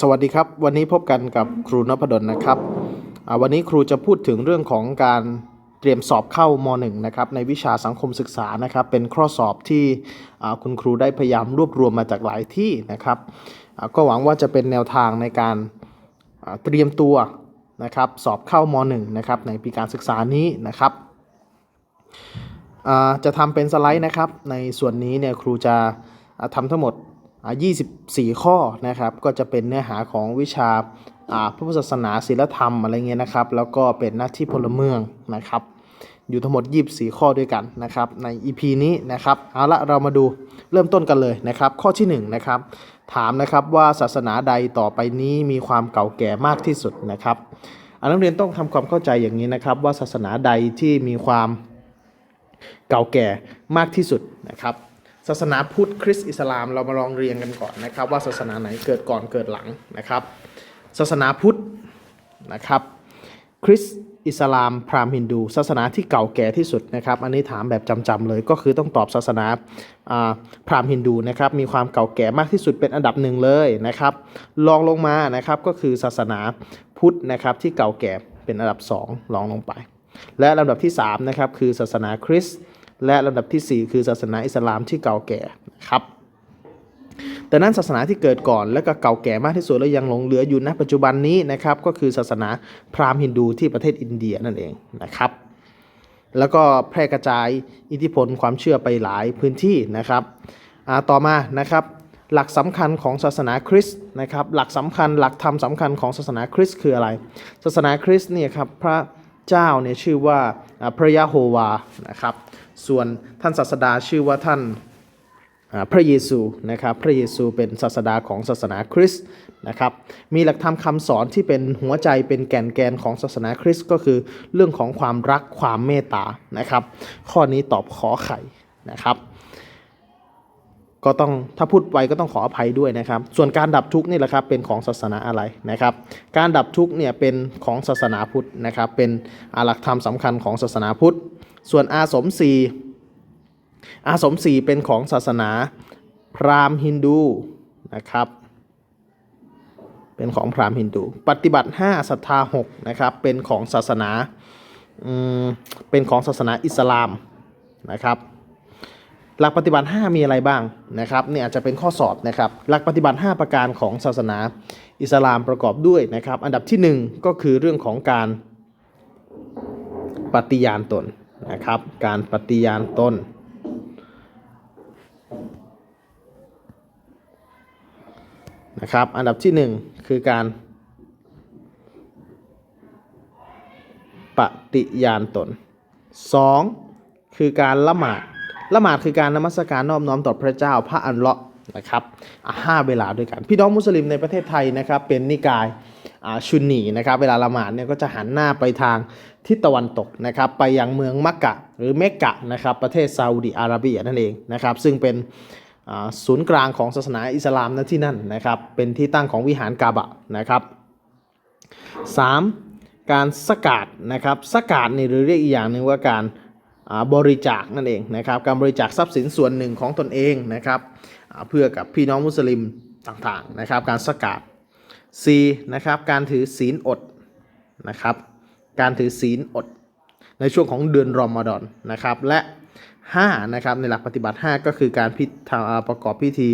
สวัสดีครับ วันนี้พบกันกับครูนพดลนะครับ วันนี้ครูจะพูดถึงเรื่องของการเตรียมสอบเข้ามหนึ่งนะครับในวิชาสังคมศึกษานะครับ เป็นข้อสอบที่คุณครูได้พยายามรวบรวมมาจากหลายที่นะครับ ก็หวังว่าจะเป็นแนวทางในการเตรียมตัวนะครับสอบเข้ามหนึ่งนะครับในปีการศึกษานี้นะครับจะทำเป็นสไลด์นะครับ ในส่วนนี้เนี่ยครูจะทำทั้งหมด 24 ข้อนะครับก็จะเป็นเนื้อหาของวิชาพระพุทธศาสนาศีลธรรมอะไรเงี้ยนะครับ แล้วก็เป็นหน้าที่พลเมืองนะครับ อยู่ทั้งหมด 24 ข้อด้วยกันนะครับ ใน EP นี้นะครับ เอาละเรามาดูเริ่มต้นกันเลยนะครับ ข้อที่1นะครับถามนะครับว่าศาสนาใดต่อไปนี้มีความเก่าแก่มากที่สุดนะครับอันนักเรียนต้องทำความเข้าใจอย่างนี้นะครับ ว่าศาสนาใดที่มีความเก่าแก่มากที่สุดนะครับ ศาสนาพุทธคริสต์อิสลามเรามาลองเรียงกันก่อนนะครับ ว่าศาสนาไหนเกิดก่อนเกิดหลังนะครับ ศาสนาพุทธนะครับคริสต์อิสลาม พราหมณ์ฮินดู ศาสนาที่เก่าแก่ที่สุดนะครับ อันนี้ถามแบบจำๆเลยก็คือต้องตอบศาสนาพราหมณ์ฮินดูนะครับมีความเก่าแก่มากที่สุดเป็นอันดับหนึ่งเลยนะครับรองลงมานะครับก็คือศาสนาพุทธนะครับที่เก่าแก่เป็นอันดับสองรองลงไป และลำดับที่3นะครับคือศาสนาคริสต์ และลำดับทีสี่ 4 คือศาสนาอิสลามที่เก่าแก่นะครับแต่นั้นศาสนาที่เกิดก่อนและก็เก่าแก่มากที่สุดและยังหลงเหลืออยู่ณปัจจุบันนี้นะครับก็คือศาสนาพราหมณ์ฮินดูที่ประเทศอินเดียนั่นเองนะครับแล้วก็แพร่กระจายอิทธิพลความเชื่อไปหลายพื้นที่นะครับต่อมานะครับหลักสำคัญของศาสนาคริสต์นะครับหลักสำคัญหลักธรรมสำคัญของศาสนาคริสต์คืออะไร ศาสนาคริสต์เนี่ยครับพระเจ้าเนี่ยชื่อว่าอ่าพระยะโฮวานะครับ ส่วนท่านศาสดาชื่อว่าท่านพระเยซูนะครับพระเยซูเป็นศาสดาของศาสนาคริสต์นะครับมีหลักธรรมคำสอนที่เป็นหัวใจเป็นแก่นแกนของศาสนาคริสต์ก็คือเรื่องของความรักความเมตตานะครับข้อนี้ตอบขอไข่นะครับก็ต้องถ้าพูดไวก็ต้องขออภัยด้วยนะครับ ส่วนการดับทุกข์นี่แหละครับเป็นของศาสนาอะไรนะครับ การดับทุกข์เนี่ยเป็นของศาสนาพุทธนะครับ เป็นอาหลักธรรมสำคัญของศาสนาพุทธ ส่วนอาสมสีอาสมสีเป็นของศาสนาพราหมณ์ฮินดูนะครับ เป็นของพราหมณ์ฮินดู ปฏิบัติ 5ศรัทธา6นะครับ เป็นของศาสนาเป็นของศาสนาอิสลามนะครับ หลักปฏิบัติ 5 มีอะไรบ้างนะครับเนี่ยอาจจะเป็นข้อสอบนะครับ หลักปฏิบัติ 5 ประการของศาสนาอิสลามประกอบด้วยนะครับ อันดับที่ 1 ก็คือเรื่องของการปฏิญาณตน นะครับ การปฏิญาณตนนะครับ อันดับที่ 1 คือการ ปฏิญาณตน 2. คือการละหมาด ละหมาดคือการนมัสการนอบน้อมต่อพระเจ้าพระอัลเลาะนะครับห้าเวลาด้วยกัน พี่น้องมุสลิมในประเทศไทยนะครับ เป็นนิกาย ชุนนีนะครับเวลาละหมาดเนี่ยก็จะหันหน้าไปทางทิศตะวันตกนะครับไปยังเมืองมักกะหรือเมกกะนะครับประเทศซาอุดิอาระเบียนั่นเองนะครับซึ่งเป็นศูนย์กลางของศาสนาอิสลามณที่นั่นนะครับเป็นที่ตั้งของวิหารกาบะนะครับ 3. การสกัดนะครับสกัดนี่หรือเรียกอีกอย่างหนึ่งว่าการบริจาคนั่นเองนะครับการบริจาคทรัพย์สินส่วนหนึ่งของตนเองนะครับเพื่อกับพี่น้องมุสลิมต่างๆนะครับการสกัด C นะครับการถือศีลอดนะครับการถือศีลอด ในช่วงของเดือนรอมฎอนนะครับและ5นะครับในหลักปฏิบัติ 5 ก็คือการพิธาประกอบพิธี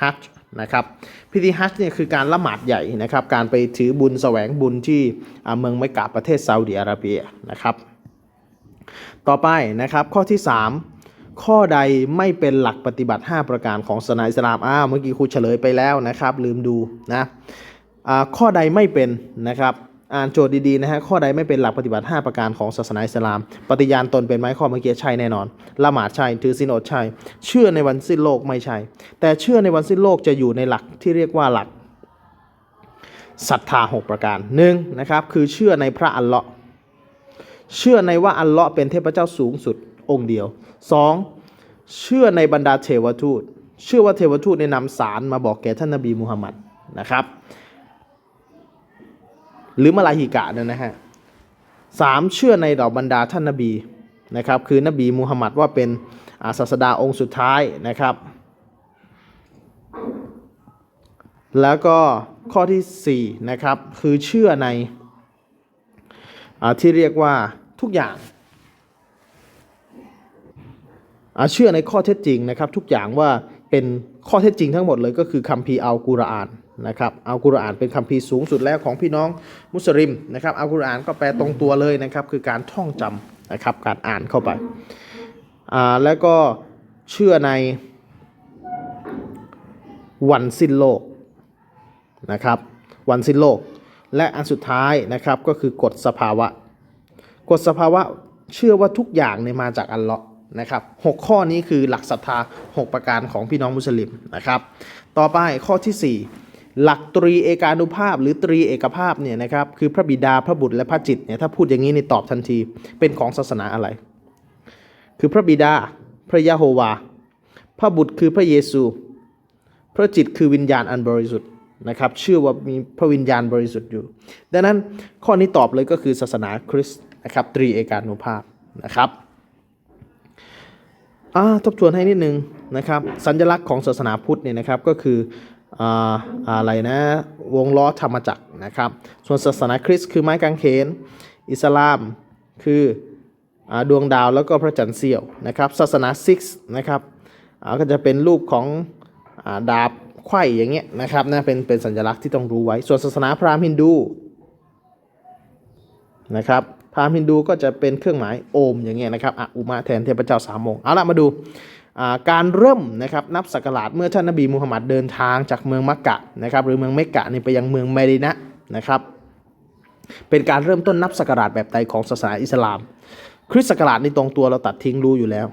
ฮัจนะครับพิธีฮัจเนี่ยคือการละหมาดใหญ่นะครับการไปถือบุญแสวงบุญที่เมืองเมกะประเทศซาอุดิอาระเบียนะครับต่อไปนะครับข้อที่ 3 ข้อใดไม่เป็นหลักปฏิบัติ 5 ประการของศาสนาอิสลามอ้าวเมื่อกี้ครูเฉลยไปแล้วนะครับลืมดูนะ ข้อใดไม่เป็นนะครับอ่านโจทย์ดีๆนะฮะข้อใดไม่เป็นหลักปฏิบัติ 5 ประการของศาสนาอิสลาม ปฏิญาณตนเป็นไหมข้อเมื่อกี้ใช่แน่นอนละหมาดใช่ถือศีลอดใช่เชื่อในวันสิ้นโลกไม่ใช่ แต่เชื่อในวันสิ้นโลกจะอยู่ในหลักที่เรียกว่าหลักศรัทธา 6 ประการหนึ่งนะครับคือเชื่อในพระอัลเลาะห์เชื่อในว่าอัลเลาะห์เป็นเทพเจ้าสูงสุดองค์เดียว 2. เชื่อในบรรดาเทวทูต เชื่อว่าเทวทูตในนำสารมาบอกแก่ท่านนบีมุฮัมมัดนะครับ หรือมาลาฮิกะเนี่ยนะฮะสามเชื่อในเหล่าบรรดาท่านนบีนะครับคือนบีมุฮัมมัดว่าเป็นอาศาสดาองค์สุดท้ายนะครับ แล้วก็ข้อที่4นะครับคือเชื่อในอที่เรียกว่าทุกอย่างเชื่อในข้อเท็จจริงนะครับทุกอย่างว่าเป็นข้อเท็จจริงทั้งหมดเลยก็คือคัมภีร์อัลกุรอาน นะครับอัลกุรอานเป็นคัมภีร์สูงสุดแล้วของพี่น้องมุสลิมนะครับอัลกุรอานก็แปลตรงตัวเลยนะครับคือการท่องจำนะครับการอ่านเข้าไปอ่าแล้วก็เชื่อในวันสิ้นโลกนะครับวันสิ้นโลก และอันสุดท้ายนะครับก็คือกฎสภาวะ กฎสภาวะเชื่อว่าทุกอย่างเนี่ยมาจากอัลเลาะห์นะครับหกข้อนี้คือหลักศรัทธา 6 ประการของพี่น้องมุสลิมนะครับ ต่อไปข้อทีสี่4 หลักตรีเอกานุภาพ หรือตรีเอกภาพเนี่ยนะครับคือพระบิดาพระบุตรและพระจิตเนี่ยถ้าพูดอย่างนี้ในตอบทันทีเป็นของศาสนาอะไร คือพระบิดาพระยะโฮวา พระบุตรคือพระเยซู พระจิตคือวิญญาณอันบริสุทธิ์นะครับเชื่อว่ามีพระวิญญาณบริสุทธิ์อยู่ ดังนั้นข้อนี้ตอบเลยก็คือศาสนาคริสต์นะครับตรีเอกานุภาพนะครับอ่าทบทวนให้นิดนึงนะครับสัญลักษณ์ของศาสนาพุทธเนี่ยนะครับก็คือ อ่าอะไรนะวงล้อธรรมจักรนะครับ ส่วนศาสนาคริสต์คือไม้กางเขน อิสลามคืออดวงดาวแล้วก็พระจันทร์เสี้ยวนะครับ ศาสนาซิกส์นะครับก็จะเป็นรูปของอดาบไขว้อย่างเงี้ยนะครับนะเป็นเป็นสัญลักษณ์ที่ต้องรู้ไว้ ส่วนศาสนาพราหมณ์ฮินดูนะครับพราหมณ์ฮินดูก็จะเป็นเครื่องหมายโอมอย่างเงี้ยนะครับอะอุมาแทนเทพเจ้าสามองค์เอาละมาดู การเริ่มนะครับนับศักราชเมื่อท่านนบีมูฮัมหมัดเดินทางจากเมืองมักกะนะครับหรือเมืองเมกกะนี่ไปยังเมืองเมดินะนะครับเป็นการเริ่มต้นนับศักราชแบบใดของศาสนาอิสลาม คริสต์ศักราชนี่ตรงตัวเราตัดทิ้งรู้อยู่แล้ว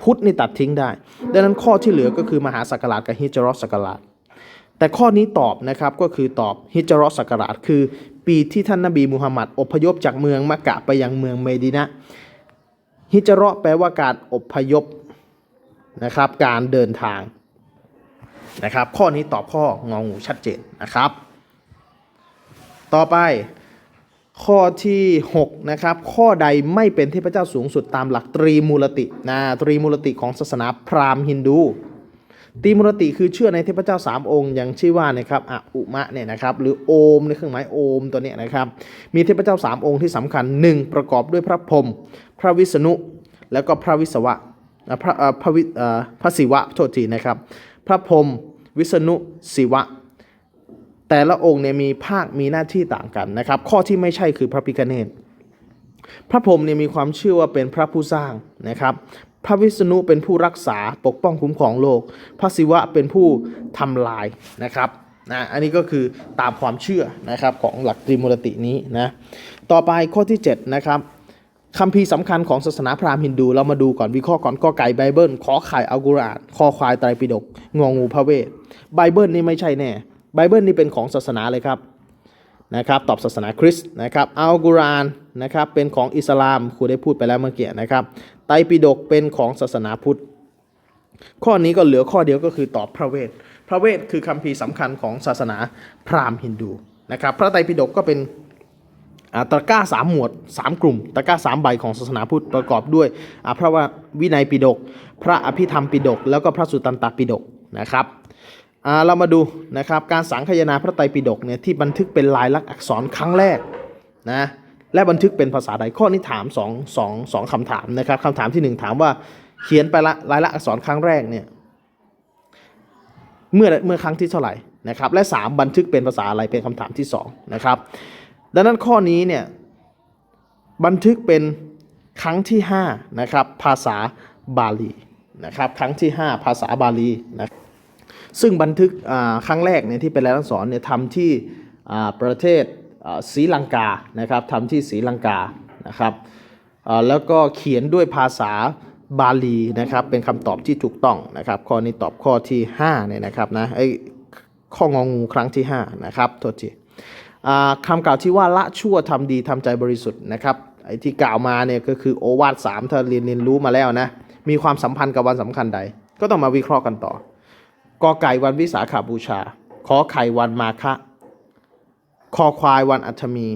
พุทธนี่ตัดทิ้งได้ ดังนั้นข้อที่เหลือก็คือมหาศักราชกับฮิจรัสศักราชแต่ข้อนี้ตอบนะครับก็คือตอบฮิจรัสศักราชคือ ปีที่ท่านนบีมุฮัมหมัดอพยพจากเมืองมักกะไปยังเมืองเมดินะฮิจราะห์แปลว่าการอพยพ นะครับ การเดินทางนะครับ ข้อนี้ตอบข้ององูชัดเจนนะครับ ต่อไปข้อที่6นะครับข้อใดไม่เป็นเทพเจ้าสูงสุดตามหลักตรีมูลตินะตรีมูลติของศาสนาพราหมณ์ฮินดูตรีมูลติคือเชื่อในเทพเจ้า 3 องค์อย่างชื่อว่านะครับอะอุมะเนี่ยนะครับหรือโอมในเครื่องหมายโอมตัวเนี้ยนะครับมีเทพเจ้า 3 องค์ที่สำคัญ 1 ประกอบด้วยพระพรหมพระวิษณุ แล้วก็พระวิศวะ พระพระวิพระศิวะโทษทีนะครับ พระพรหมวิษณุศิวะ แต่ละองค์เนี่ยมีภาคมีหน้าที่ต่างกันนะครับ ข้อที่ไม่ใช่คือพระพิฆเนศพระพรหมเนี่ยมีความเชื่อว่าเป็นพระผู้สร้างนะครับ พระวิษณุเป็นผู้รักษาปกป้องคุ้มครองโลก พระศิวะเป็นผู้ทำลายนะครับนะอันนี้ก็คือตามความเชื่อนะครับของหลักตรีมูลตินี้นะต่อไปข้อที่7นะครับ คัมภีร์สำคัญของศาสนาพราหมณ์ฮินดูเรามาดูก่อนวิเคราะห์ก่อนก็ไก่ไบเบิลขอไข่อัลกุรอานคอควายไตรปิฎกงองูพระเวทไบเบิลนี่ไม่ใช่แน่ไบเบิลนี่เป็นของศาสนาเลยครับนะครับตอบศาสนาคริสต์นะครับอัลกุรอานนะครับเป็นของอิสลามครูได้พูดไปแล้วเมื่อกี้นะครับไตรปิฎกเป็นของศาสนาพุทธ ข้อนี้ก็เหลือข้อเดียวก็คือตอบพระเวทพระเวทคือคัมภีร์สำคัญของศาสนาพราหมณ์ฮินดูนะครับพระไตรปิฎกก็เป็น ตะกร้าสามหมวดสามกลุ่มตะกร้าสามใบของศาสนาพุทธประกอบด้วยพระวินัยปิฎกพระอภิธรรมปิฎกแล้วก็พระสุตตันตปิฎกนะครับเรามาดูนะครับการสังคายนาพระไตรปิฎกเนี่ยที่บันทึกเป็นลายลักษณ์อักษรครั้งแรกนะและบันทึกเป็นภาษาใดข้อนี้ถามสองสองสองคำถามนะครับคำถามที่หนึ่งถามว่าเขียนไปละลายลักษณ์อักษรครั้งแรกเนี่ยเมื่อเมื่อครั้งที่เท่าไหร่นะครับและสามบันทึกเป็นภาษาอะไรเป็นคำถามที่สองนะครับ ดังนั้นข้อนี้เนี่ยบันทึกเป็นครั้งที่ห้านะครับภาษาบาลีนะครับครั้งที่ห้าภาษาบาลีนะซึ่งบันทึกครั้งแรกเนี่ยที่เป็นรายลักษรเนี่ยทำที่ประเทศศรีลังกานะครับทำที่ศรีลังกานะครับแล้วก็เขียนด้วยภาษาบาลีนะครับเป็นคำตอบที่ถูกต้องนะครับข้อนี้ตอบข้อที่5เนี่ยนะครับนะไอ้ข้ององูครั้งที่5นะครับโทษที คำกล่าวที่ว่าละชั่วทำดีทำใจบริสุทธิ์นะครับไอ้ที่กล่าวมาเนี่ยก็คือโอวาทสามถ้าเรียนเรียนรู้มาแล้วนะมีความสัมพันธ์กับวันสำคัญใด ก็ต้องมาวิเคราะห์กันต่อกอไก่วันวิสาขาบูชา ขอไข่วันมาฆะคอควายวันอัฐมี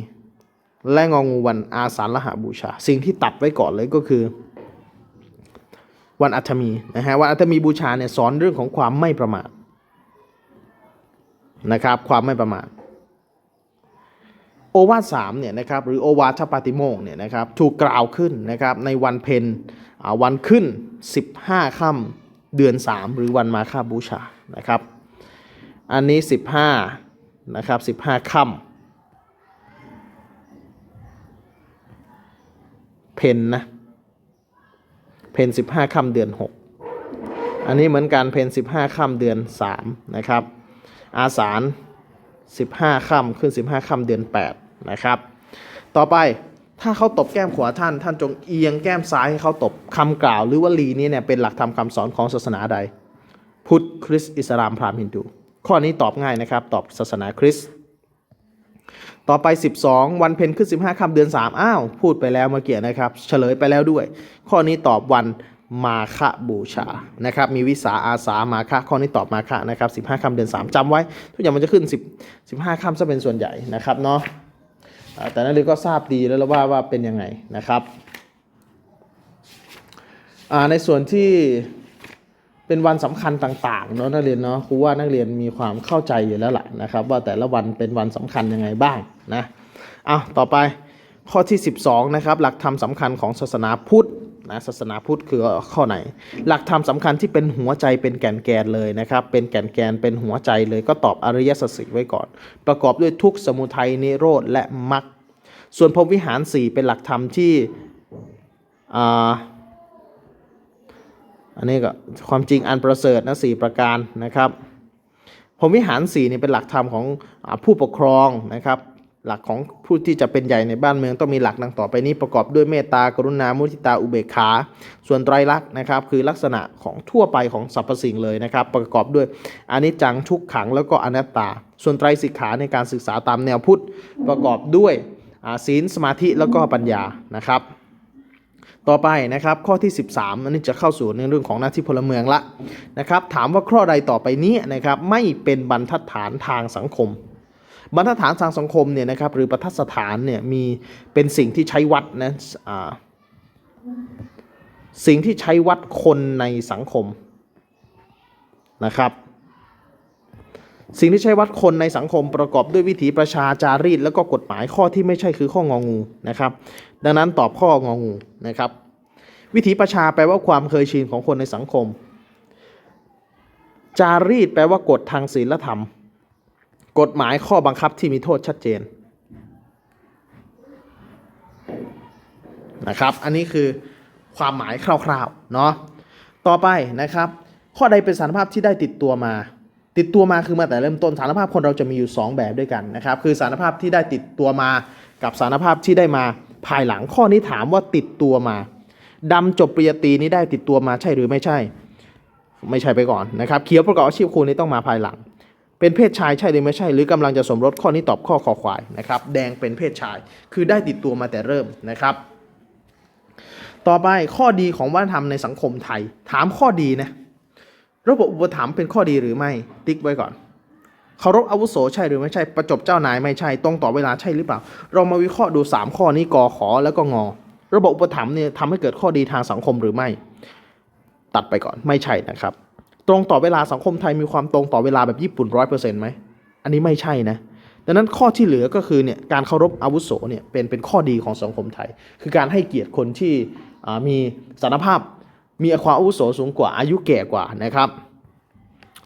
และงองูวันอาสาฬหาบูชา สิ่งที่ตัดไว้ก่อนเลยก็คือ วันอัฐมีนะฮะวันอัฐมีบูชาเนี่ยสอนเรื่องของความไม่ประมาทนะครับ ความไม่ประมาท โอวาทสามเนี่ยนะครับหรือโอวาทปาติโมกเนี่ยนะครับถูกกล่าวขึ้นนะครับในวันเพ็ญวันขึ้น 15ค่ำเดือน 3 หรือวันมาฆบูชานะครับอันนี้ 15นะครับ15ค่ำเพ็ญนะเพ็ญ15ค่ำเดือน 6 อันนี้เหมือนกันเพ็ญ15ค่ำเดือน 3 นะครับ อาสาฬ 15ค่ำขึ้น 15ค่ำเดือน 8 นะครับ ต่อไปถ้าเขาตบแก้มขวาท่าน ท่านจงเอียงแก้มซ้ายให้เขาตบคำกล่าว หรือว่าลีนี้เนี่ยเป็นหลักธรรมคำสอนของศาสนาใด พุทธคริสต์อิสลามพราหมณ์ฮินดูข้อนี้ตอบง่ายนะครับ ตอบศาสนาคริสต์ต่อไป 12 วันเพ็ญขึ้น 15ค่ำเดือน 3 อ้าว พูดไปแล้วเมื่อกี้นะครับ เฉลยไปแล้วด้วย ข้อนี้ตอบวัน มาฆบูชานะครับมีวิสาอาสามาฆข้อนี้ตอบมาฆนะครับ15ค่ำเดือน3จำไว้ ทุกอย่างมันจะขึ้น10 15ค่ำซะเป็นส่วนใหญ่นะครับเนาะแต่นักเรียนก็ทราบดีแล้วว่าว่าเป็นยังไงนะครับในส่วนที่เป็นวันสำคัญต่างๆเนาะนักเรียนเนาะครูว่านักเรียนมีความเข้าใจอยู่แล้วแหละนะครับ ว่าแต่ละวันเป็นวันสำคัญยังไงบ้างนะเอาต่อไป ข้อที่ 12นะครับหลักธรรมสำคัญของศาสนาพุทธนะศาสนาพุทธคือข้อไหน หลักธรรมสำคัญที่เป็นหัวใจเป็นแก่นแกนเลยนะครับ เป็นแก่นแกนเป็นหัวใจเลยก็ตอบอริยสัจสีไว้ก่อน ประกอบด้วยทุกสมุทัยนิโรธและมรรคส่วนพรมวิหารสี่เป็นหลักธรรมที่อ่าอันนี้ก็ความจริงอันประเสริฐนะสี่ประการนะครับพรหมวิหารสี่นี่เป็นหลักธรรมของผู้ปกครองนะครับ หลักของผู้ที่จะเป็นใหญ่ในบ้านเมืองต้องมีหลักดังต่อไปนี้ประกอบด้วยเมตตากรุณามุทิตาอุเบกขา ส่วนไตรลักษณ์นะครับคือลักษณะของทั่วไปของสรรพสิ่งเลยนะครับ ประกอบด้วยอนิจจังทุกขังแล้วก็อนัตตา ส่วนไตรสิกขาในการศึกษาตามแนวพุทธประกอบด้วยศีลสมาธิแล้วก็ปัญญานะครับ ต่อไปนะครับข้อที่ 13 อันนี้จะเข้าสู่ในเรื่องของหน้าที่พลเมืองละนะครับ ถามว่าข้อใดต่อไปนี้นะครับไม่เป็นบรรทัดฐานทางสังคม บรรทัดฐานทางสังคมเนี่ยนะครับหรือประทัดสถานเนี่ยมีเป็นสิ่งที่ใช้วัดนะอ่าสิ่งที่ใช้วัดคนในสังคมนะครับ สิ่งที่ใช้วัดคนในสังคมประกอบด้วยวิถีประชาจารีต แล้วก็กฎหมายข้อที่ไม่ใช่คือข้ององูนะครับ ดังนั้นตอบข้ององูนะครับ วิถีประชาแปลว่าความเคยชินของคนในสังคม จารีตแปลว่ากฎทางศีลธรรม กฎหมายข้อบังคับที่มีโทษชัดเจนนะครับ อันนี้คือความหมายคร่าวๆเนาะต่อไปนะครับ ข้อใดเป็นสารภาพที่ได้ติดตัวมา ติดตัวมาคือมาแต่เริ่มต้นสารภาพคนเราจะมีอยู่ 2 แบบด้วยกันนะครับ คือสารภาพที่ได้ติดตัวมา กับสารภาพที่ได้มาภายหลังข้อนี้ถามว่าติดตัวมาดำจบปริญญาตรีนี้ได้ติดตัวมาใช่หรือไม่ใช่ ไม่ใช่ไปก่อนนะครับ เขียวประกอบอาชีพครูนี้ต้องมาภายหลัง เป็นเพศชายใช่หรือไม่ใช่ หรือกำลังจะสมรสข้อนี้ตอบข้อคอควายนะครับแดงเป็นเพศชาย คือได้ติดตัวมาแต่เริ่มนะครับ ต่อไปข้อดีของวัฒนธรรมในสังคมไทย ถามข้อดีนะระบบอุปถัมภ์เป็นข้อดีหรือไม่ ติ๊กไว้ก่อนเคารพอาวุโสใช่หรือไม่ใช่ประจบเจ้านายไม่ใช่ตรงต่อเวลาใช่หรือเปล่า เรามาวิเคราะห์ดู 3 ข้อนี้กอขอแล้วก็งอ ระบบอุปถัมภ์เนี่ยทำให้เกิดข้อดีทางสังคมหรือไม่ ตัดไปก่อนไม่ใช่นะครับ ตรงต่อเวลาสังคมไทยมีความตรงต่อเวลาแบบญี่ปุ่นร้อยเปอร์เซ็นต์ไหมอันนี้ไม่ใช่นะดังนั้นข้อที่เหลือก็คือเนี่ยการเคารพอาวุโสเนี่ยเป็นเป็นข้อดีของสังคมไทย คือการให้เกียรติคนที่มีสารภาพ มีความอาวุโสสูงกว่าอายุแก่กว่านะครับ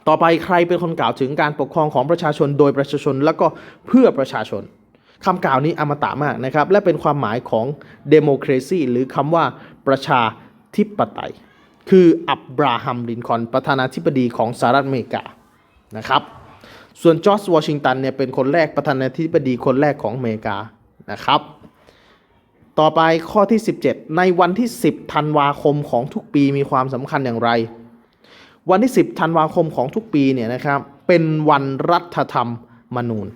ต่อไปใครเป็นคนกล่าวถึงการปกครองของประชาชนโดยประชาชนแล้วก็เพื่อประชาชนคำกล่าวนี้อมตะมากนะครับ และเป็นความหมายของ democracy หรือคำว่าประชาธิปไตย คืออับราฮัมลินคอนประธานาธิบดีของสหรัฐอเมริกานะครับส่วนจอร์จวอชิงตันเนี่ยเป็นคนแรกประธานาธิบดีคนแรกของอเมริกานะครับ ต่อไปข้อที่ 17 ในวันที่ 10ธันวาคมของทุกปีมีความสำคัญอย่างไร วันที่ 10ธันวาคมของทุกปีเนี่ยนะครับเป็นวันรัฐธรรมนูญ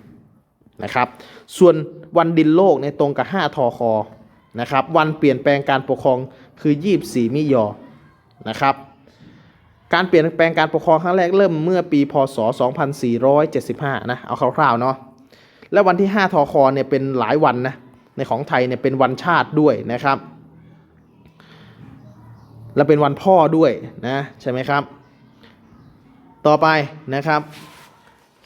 นะครับส่วนวันดินโลกเนี่ยตรงกับ 5 ทอคอนะครับวันเปลี่ยนแปลงการปกครองคือ 24 มิยอ นะครับ การเปลี่ยนแปลงการปกครองครั้งแรกเริ่มเมื่อปี พศ 2475 นะ เอาคร่าวๆเนาะ และวันที่ 5 ทอคอเนี่ยเป็นหลายวันนะ ในของไทยเนี่ยเป็นวันชาติด้วยนะครับ และเป็นวันพ่อด้วยนะ ใช่ไหมครับ ต่อไปนะครับ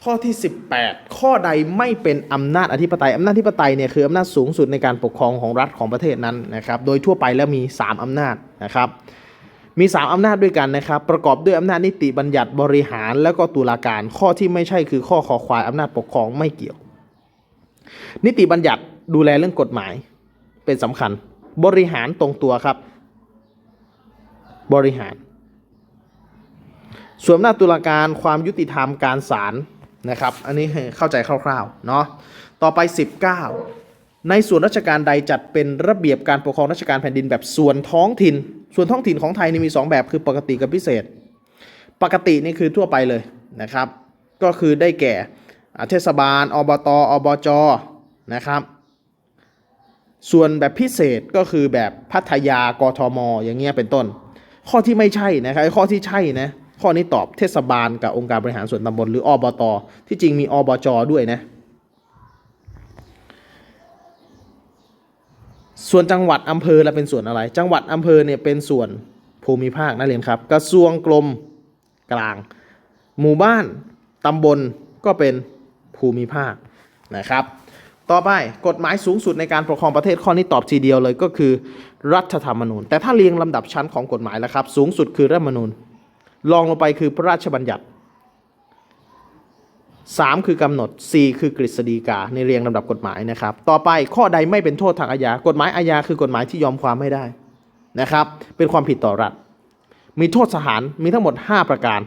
ข้อที่ 18 ข้อใดไม่เป็นอำนาจอธิปไตย อำนาจอธิปไตยเนี่ยคืออำนาจสูงสุดในการปกครองของรัฐของประเทศนั้นนะครับ โดยทั่วไปแล้วมี 3 อำนาจนะครับ มี 3 อำนาจด้วยกันนะครับ ประกอบด้วยอำนาจนิติบัญญัติบริหาร แล้วก็ตุลาการ ข้อที่ไม่ใช่คือข้อคอควายอำนาจปกครองไม่เกี่ยว นิติบัญญัติดูแลเรื่องกฎหมาย เป็นสำคัญ บริหารตรงตัวครับ บริหาร ส่วนอำนาจตุลาการความยุติธรรมการศาลนะครับ อันนี้เข้าใจคร่าวๆ เนาะต่อไป 19 ในส่วนราชการใดจัดเป็นระเบียบการปกครองราชการแผ่นดินแบบส่วนท้องถิ่น ส่วนท้องถิ่นของไทยนี่มี 2 แบบคือปกติกับพิเศษ ปกตินี่คือทั่วไปเลยนะครับ ก็คือได้แก่เทศบาล อบต อบจ นะครับ ส่วนแบบพิเศษก็คือแบบพัทยากทม อย่างเงี้ยเป็นต้น ข้อที่ไม่ใช่นะครับข้อที่ใช่นะข้อนี้ตอบเทศบาลกับองค์การบริหารส่วนตำบลหรืออบต ที่จริงมีอบจด้วยนะ ส่วนจังหวัดอำเภอล้วเป็นส่วนอะไร จังหวัดอำเภอเนี่ยเป็นส่วนภูมิภาคนักเรียนครับ กระทรวงกรมกลาง หมู่บ้านตำบลก็เป็นภูมิภาคนะครับ ต่อไปกฎหมายสูงสุดในการปกครองประเทศข้อนี้ตอบทีเดียวเลยก็คือ รัฐธรรมนูญ แต่ถ้าเรียงลำดับชั้นของกฎหมายแล้วครับ สูงสุดคือรัฐธรรมนูญรองลงไปคือพระราชบัญญัติ 3 คือกำหนด 4 คือกฤษฎีกาในเรียงลำดับกฎหมายนะครับ ต่อไปข้อใดไม่เป็นโทษทางอาญากฎหมายอาญาคือกฎหมายที่ยอมความไม่ได้นะครับ เป็นความผิดต่อรัฐ มีโทษสถานมีทั้งหมด 5 ประการ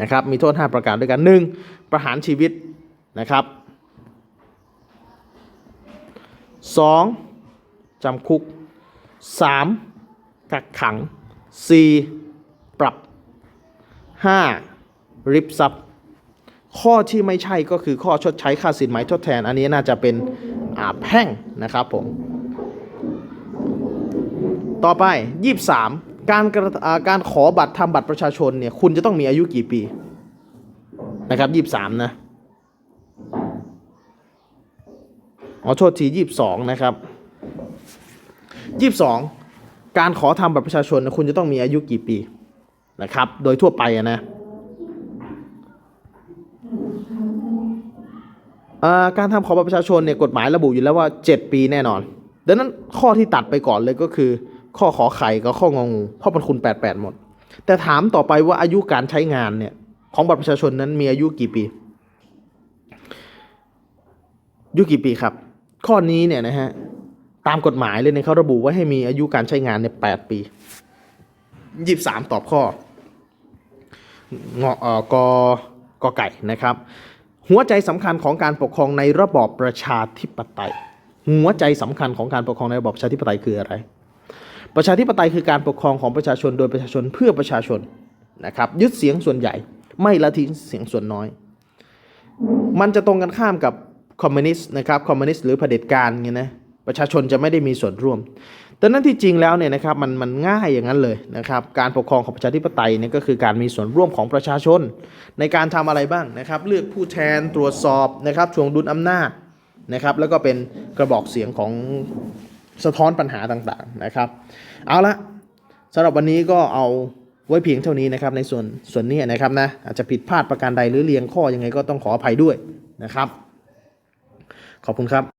นะครับ มีโทษ 5 ประการด้วยกัน 1. ประหารชีวิตนะครับ 2. จำคุก 3. กักขัง 4. ปรับ 5. ริบทรัพย์ ข้อที่ไม่ใช่ก็คือข้อชดใช้ค่าสินไหมทดแทน อันนี้น่าจะเป็นอาแพ่งนะครับผม ต่อไป 23 การกาการขอบัตรทำบัตรประชาชนเนี่ยคุณจะต้องมีอายุกี่ปีนะครับ23 นะอ๋อโทษที 22 นะครับ 22 การขอทำบัตรประชาชนคุณจะต้องมีอายุกี่ปีนะครับ โดยทั่วไปอะนะ อ่า การทำขอบัตรประชาชนเนี่ยกฎหมายระบุอยู่แล้วว่า 7 ปีแน่นอน ดังนั้นข้อที่ตัดไปก่อนเลยก็คือ ข้อขอไข่กับข้ององูเพราะมันคุณ 88 หมด แต่ถามต่อไปว่าอายุการใช้งานเนี่ยของบัตรประชาชนนั้นมีอายุกี่ปีอายุกี่ปีครับ ข้อนี้เนี่ยนะฮะตามกฎหมายเลยเนี่ยเขาระบุไว้ให้มีอายุการใช้งานเนี่ย8ปี23ตอบข้องอเอ่อกกอไก่นะครับ หัวใจสำคัญของการปกครองในระบอบประชาธิปไตย หัวใจสำคัญของการปกครองในระบอบประชาธิปไตยคืออะไร ประชาธิปไตยคือการปกครองของประชาชนโดยประชาชนเพื่อประชาชนนะครับยึดเสียงส่วนใหญ่ ไม่ละทิ้งเสียงส่วนน้อย มันจะตรงกันข้ามกับคอมมิวนิสต์นะครับคอมมิวนิสต์หรือเผด็จการเงี้ยนะ ประชาชนจะไม่ได้มีส่วนร่วม แต่นั้นที่จริงแล้วเนี่ยนะครับมันมันง่ายอย่างนั้นเลยนะครับ การปกครองของประชาธิปไตยเนี่ยก็คือการมีส่วนร่วมของประชาชน ในการทำอะไรบ้างนะครับ เลือกผู้แทนตรวจสอบนะครับทวงดุลอำนาจนะครับ แล้วก็เป็นกระบอกเสียงของสะท้อนปัญหาต่างๆนะครับ เอาละสำหรับวันนี้ก็เอาไว้เพียงเท่านี้นะครับในส่วนส่วนนี้นะครับนะอาจจะผิดพลาดประการใดหรือเรียงข้อยังไงก็ต้องขออภัยด้วยนะครับ ขอบคุณครับ